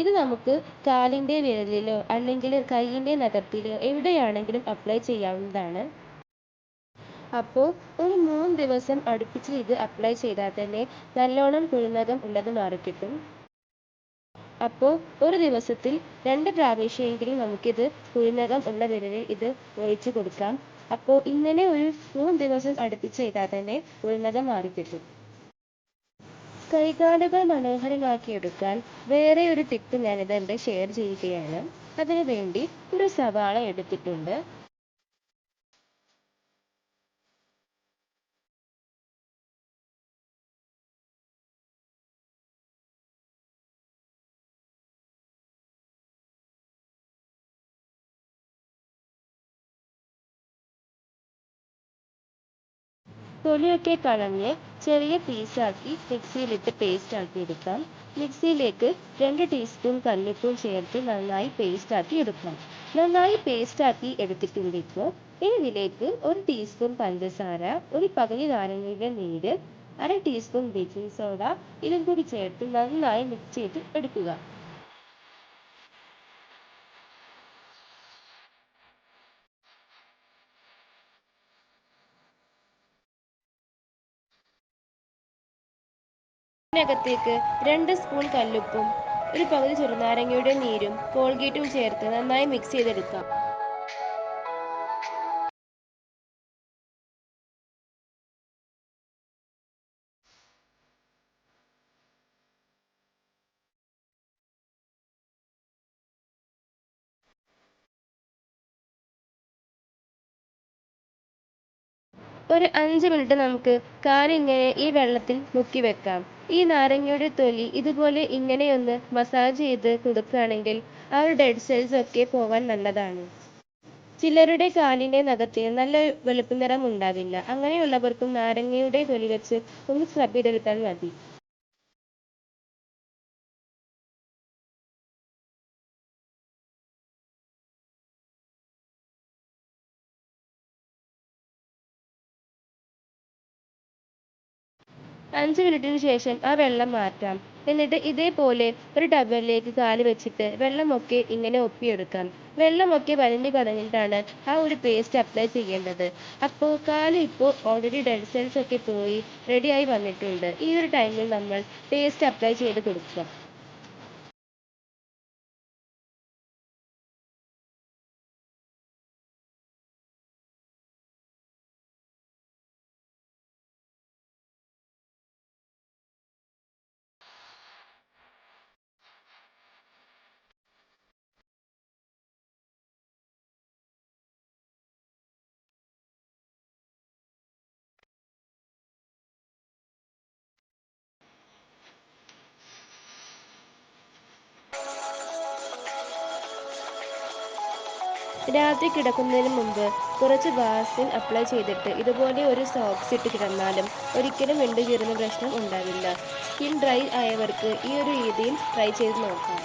ഇത് നമുക്ക് കാലിന്റെ വിരലിലോ അല്ലെങ്കിൽ കൈയിന്റെ നഖത്തിലോ എവിടെയാണെങ്കിലും അപ്ലൈ ചെയ്യാവുന്നതാണ്. അപ്പോൾ ഒരു മൂന്ന് ദിവസം അടുപ്പിച്ച് ഇത് അപ്ലൈ ചെയ്താൽ തന്നെ നല്ലോണം കുഴിനഖം ഉള്ളത് മാറിക്കിട്ടും അപ്പോൾ ഒരു ദിവസത്തിൽ രണ്ട് പ്രാവശ്യമെങ്കിലും നമുക്കിത് കുഴിനഖം ഉള്ള വിരലിൽ ഇത് ഒഴിച്ചു കൊടുക്കാം. അപ്പോൾ ഇങ്ങനെ ഒരു മൂന്ന് ദിവസം അടുപ്പിച്ച് ചെയ്താൽ തന്നെ കുഴിനഖം മാറിക്കിട്ടും കൈകാലുകൾ മനോഹരമാക്കിയെടുക്കാൻ വേറെ ഒരു ടിപ്പ് ഞാൻ ഇവിടെ ഷെയർ ചെയ്യുകയാണ്. അതിനു വേണ്ടി ഒരു സവാള എടുത്തിട്ടുണ്ട്. തൊലിയൊക്കെ കളഞ്ഞ് ചെറിയ പീസാക്കി മിക്സിയിലിട്ട് പേസ്റ്റ് ആക്കി എടുക്കാം. മിക്സിയിലേക്ക് രണ്ട് ടീസ്പൂൺ കല്ലുപ്പും ചേർത്ത് നന്നായി പേസ്റ്റ് ആക്കി എടുക്കണം നന്നായി പേസ്റ്റ് ആക്കി എടുത്തിട്ടുണ്ടെങ്കിൽ ഇനി ഇതിലേക്ക് ഒരു ടീസ്പൂൺ പഞ്ചസാര ഒരു പകുതി നാരങ്ങയുടെ നീര് അര ടീസ്പൂൺ ബേക്കിംഗ് സോഡ ഇതും കൂടി ചേർത്ത് നന്നായി മിക്സ് ചെയ്ത് എടുക്കുക. ഇതിനകത്തേക്ക് രണ്ട് സ്പൂൺ കല്ലുപ്പും ഒരു പകുതി ചെറുനാരങ്ങയുടെ നീരും കോൾഗേറ്റും ചേർത്ത് നന്നായി മിക്സ് ചെയ്തെടുക്കാം. ഒരു അഞ്ച് മിനിറ്റ് നമുക്ക് കാലിങ്ങനെ ഈ വെള്ളത്തിൽ മുക്കി വെക്കാം. ഈ നാരങ്ങയുടെ തൊലി ഇതുപോലെ ഇങ്ങനെയൊന്ന് മസാജ് ചെയ്ത് കൊടുക്കുകയാണെങ്കിൽ ആ ഒരു ഡെഡ് സെൽസ് ഒക്കെ പോകാൻ നല്ലതാണ്. ചിലരുടെ കാലിന്റെ നഖത്തിൽ നല്ല വെളുപ്പ് നിറം ഉണ്ടാവില്ല. അങ്ങനെയുള്ളവർക്കും നാരങ്ങയുടെ തൊലി വെച്ച് ഒന്ന് സ്ക്രബ് ചെയ്തെടുത്താൽ മതി. അഞ്ച് minute ന് ശേഷം ആ വെള്ളം മാറ്റാം. എന്നിട്ട് ഇതേപോലെ ഒരു ടവലിലേക്ക് കാൽ വെച്ചിട്ട് വെള്ളമൊക്കെ ഇങ്ങനെ ഒപ്പി എടുക്കാം വെള്ളമൊക്കെ വലിഞ്ഞു കളഞ്ഞിട്ടാണ് ആ ഒരു paste apply ചെയ്യേണ്ടത്. അപ്പൊ കാൽ ഇപ്പൊ already dead cells ഒക്കെ പോയി ready ആയി വന്നിട്ടുണ്ട്. ഈ ഒരു time ൽ നമ്മൾ paste apply ചെയ്ത് കൊടുക്കുക. രാത്രി കിടക്കുന്നതിന് മുമ്പ് കുറച്ച് വാസലിൻ അപ്ലൈ ചെയ്തിട്ട് ഇതുപോലെ ഒരു സോക്സ് ഇട്ട് കിടന്നാലും ഒരിക്കലും വെണ്ടു കീറുന്ന പ്രശ്നം ഉണ്ടാവില്ല. സ്കിൻ ഡ്രൈ ആയവർക്ക് ഈ ഒരു രീതിയിൽ ട്രൈ ചെയ്ത് നോക്കാം.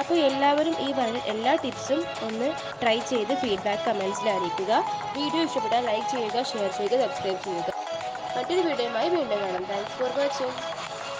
അപ്പോൾ എല്ലാവരും ഈ പറഞ്ഞ എല്ലാ ടിപ്സും ഒന്ന് ട്രൈ ചെയ്ത് ഫീഡ്ബാക്ക് കമൻസിൽ അറിയിക്കുക. വീഡിയോ ഇഷ്ടപ്പെട്ടാൽ ലൈക്ക് ചെയ്യുക ഷെയർ ചെയ്യുക സബ്സ്ക്രൈബ് ചെയ്യുക. മറ്റൊരു വീഡിയോയുമായി വീണ്ടും കാണാം. Thanks for watching